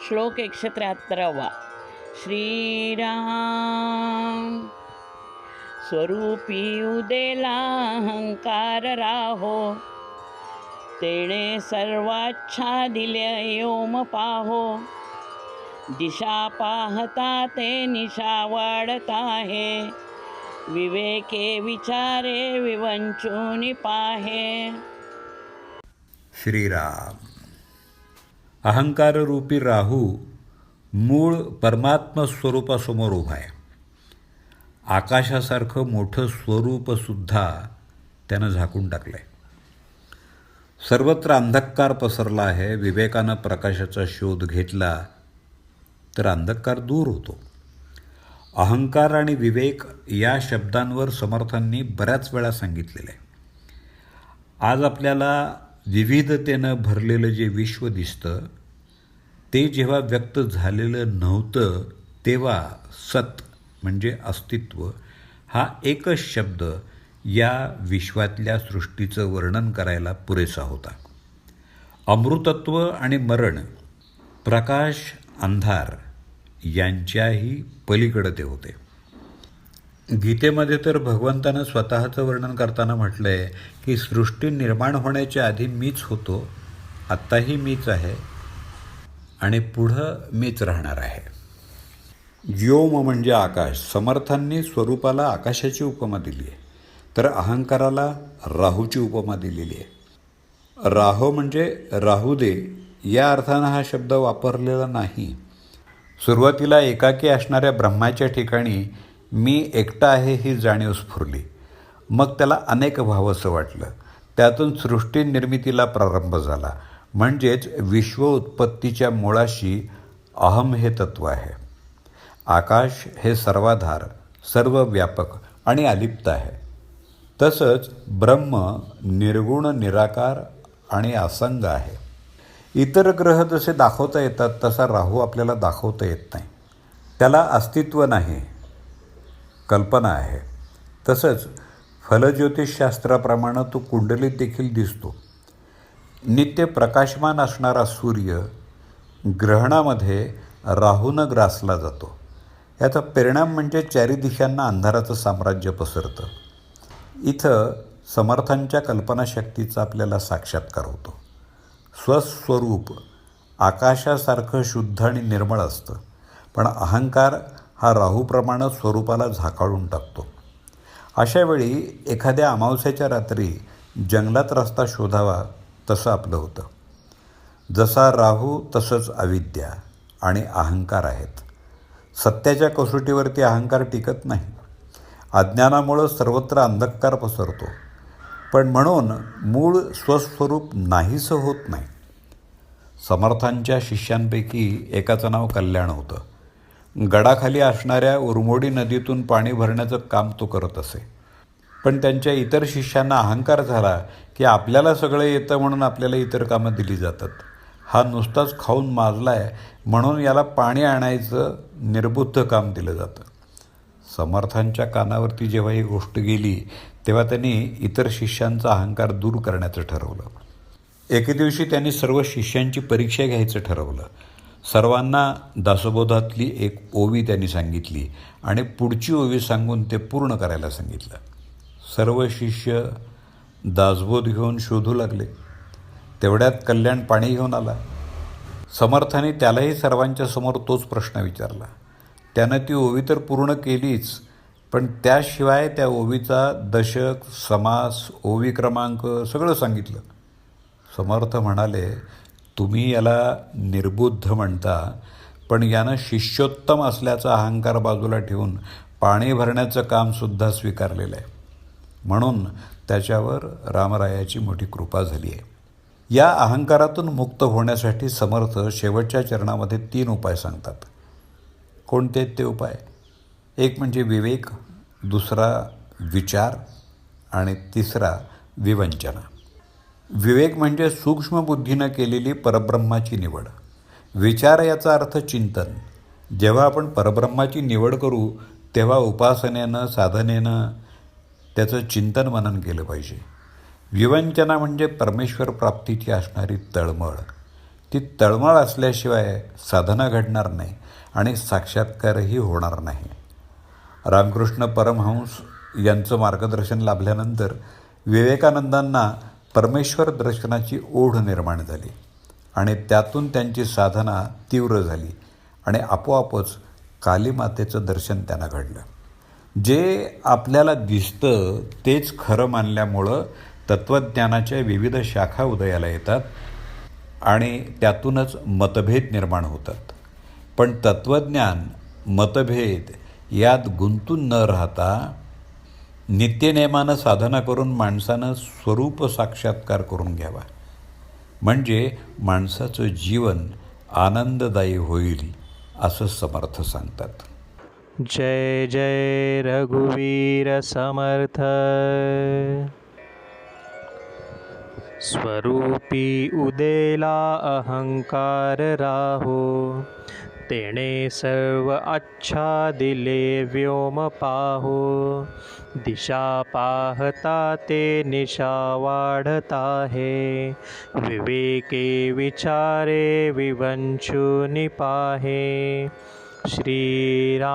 श्लोक एकशे त्र्याहत्तरावा श्रीराम। स्वरूपी उदेला अहंकार राहो तेणे सर्वाच्छा योम पाहो दिशा पाहता ते निशा वाढत आहे विवेके विचारे विवंचूनि पाहे। श्रीराम अहंकाररूपी राहू मूळ परमात्म स्वरूपासमोर उभा आहे. आकाशासारखं मोठं स्वरूपसुद्धा त्यानं झाकून टाकलं आहे सर्वत्र अंधकार पसरला आहे विवेकानं प्रकाशाचा शोध घेतला तर अंधकार दूर होतो. अहंकार आणि विवेक या शब्दांवर समर्थांनी बऱ्याच वेळा सांगितलेलं आहे. आज आपल्याला विविधतेनं भरलेलं जे विश्व दिसतं ते जेव्हा व्यक्त झालेलं नव्हतं तेव्हा सत म्हणजे अस्तित्व हा एकच शब्द या विश्वातल्या सृष्टीचं वर्णन करायला पुरेसा होता. अमृतत्व आणि मरण प्रकाश अंधार यांच्याही पलीकडे ते होते. गीतेमध्ये तर भगवंतानं स्वतःचं वर्णन करताना म्हटलं आहे की सृष्टी निर्माण होण्याच्या आधी मीच होतो आत्ताही मीच आहे आणि पुढं मीच राहणार आहे. व्योम म्हणजे आकाश. समर्थांनी स्वरूपाला आकाशाची उपमा दिली आहे. तर अहंकाराला राहूची उपमा दिलेली आहे. राहो म्हणजे राहू दे या अर्थानं हा शब्द वापरलेला नाही. सुरुवातीला एकाकी असणाऱ्या ब्रह्माच्या ठिकाणी मी एकटा आहे ही जाणीव स्फुरली. मग त्याला अनेक व्हावंसं वाटलं. त्यातून सृष्टी निर्मितीला प्रारंभ झाला. म्हणजेच विश्व उत्पत्तीच्या मुळाशी अहम हे तत्व आहे. आकाश हे सर्वाधार सर्व व्यापक आणि अलिप्त आहे. तसंच ब्रह्म निर्गुण निराकार आणि असंग आहे. इतर ग्रह जसे दाखवता येतात तसा राहू आपल्याला दाखवता येत नाही. त्याला अस्तित्व नाही कल्पना आहे. तसंच फलज्योतिषशास्त्राप्रमाणे तो कुंडलीत देखील दिसतो. नित्य प्रकाशमान असणारा सूर्य ग्रहणामध्ये राहूनं ग्रासला जातो. याचा परिणाम म्हणजे चारी दिशांना अंधाराचं साम्राज्य पसरतं. इथं समर्थांच्या कल्पनाशक्तीचा आपल्याला साक्षात्कार होतो. स्वस्वरूप आकाशासारखं शुद्ध आणि निर्मळ असतं. पण अहंकार हा राहूप्रमाणे स्वरूपाला झाकाळून टाकतो. अशावेळी एखाद्या अमावस्याच्या रात्री जंगलात रस्ता शोधावा तसं आपलं होतं. जसा राहू तसंच अविद्या आणि अहंकार आहेत. सत्याच्या कसोटीवरती अहंकार टिकत नाही. अज्ञानामुळं सर्वत्र अंधकार पसरतो. पण म्हणून मूळ स्वस्वरूप नाहीसं होत नाही. समर्थांच्या शिष्यांपैकी एकाचं नाव कल्याण होतं. गडाखाली असणाऱ्या उरमोडी नदीतून पाणी भरण्याचं काम तो करत असे. पण त्यांच्या इतर शिष्यांना अहंकार झाला की आपल्याला सगळं येतं म्हणून आपल्याला इतर कामं दिली जातात. हा नुसताच खाऊन माजला आहे म्हणून याला पाणी आणायचं निर्बुद्ध काम दिलं जातं. समर्थांच्या कानावरती जेव्हा ही गोष्ट गेली तेव्हा त्यांनी इतर शिष्यांचा अहंकार दूर करण्याचं ठरवलं. एके दिवशी त्यांनी सर्व शिष्यांची परीक्षा घ्यायचं ठरवलं. सर्वांना दासबोधातली एक ओवी त्यांनी सांगितली आणि पुढची ओवी सांगून ते पूर्ण करायला सांगितलं. सर्व शिष्य दासबोध घेऊन शोधू लागले. तेवढ्यात कल्याण पाणी घेऊन आला. समर्थाने त्यालाही सर्वांच्या समोर तोच प्रश्न विचारला. त्यानं ती ओवी तर पूर्ण केलीच पण त्याशिवाय त्या ओवीचा दशक समास ओवी क्रमांक सगळं सांगितलं. समर्थ म्हणाले तुम्ही याला निर्बुद्ध म्हणता पण यानं शिष्योत्तम असल्याचा अहंकार बाजूला ठेवून पाणी भरण्याचं कामसुद्धा स्वीकारलेलं आहे. म्हणून त्याच्यावर रामरायाची मोठी कृपा झाली आहे. या अहंकारातून मुक्त होण्यासाठी समर्थ शेवटच्या चरणामध्ये तीन उपाय सांगतात. कोणते ते उपाय? एक म्हणजे विवेक दुसरा विचार आणि तिसरा विवंचना. विवेक म्हणजे सूक्ष्म बुद्धीनं केलेली परब्रह्माची निवड. विचार याचा अर्थ चिंतन. जेव्हा आपण परब्रह्माची निवड करू तेव्हा उपासनेनं साधनेनं त्याचं चिंतन मनन केलं पाहिजे. विवंचना म्हणजे परमेश्वर प्राप्तीची असणारी तळमळ. ती तळमळ असल्याशिवाय साधना घडणार नाही आणि साक्षात्कारही होणार नाही. रामकृष्ण परमहंस यांचं मार्गदर्शन लाभल्यानंतर विवेकानंदांना परमेश्वर दर्शनाची ओढ निर्माण झाली आणि त्यातून त्यांची साधना तीव्र झाली आणि आपोआपच कालीमातेचं दर्शन त्यांना घडलं. जे आपल्याला दिसतं तेच खरं मानल्यामुळं तत्त्वज्ञानाच्या विविध शाखा उदयाला येतात आणि त्यातूनच मतभेद निर्माण होतात. पण तत्त्वज्ञान मतभेद यात गुंतून न राहता नित्यनेमानं साधना करून माणसानं स्वरूप साक्षात्कार करून घ्यावा. म्हणजे माणसाचं जीवन आनंददायी होईल असं समर्थ सांगतात. जय जय रघुवीर समर्थ। स्वरूपी उदेला अहंकार राहो। तेणे सर्व अच्छा दिले व्योम पाहो। दिशा पाहता ते निशा वाढता है। विवेके विचारे विवंचू निपाहे श्रीराम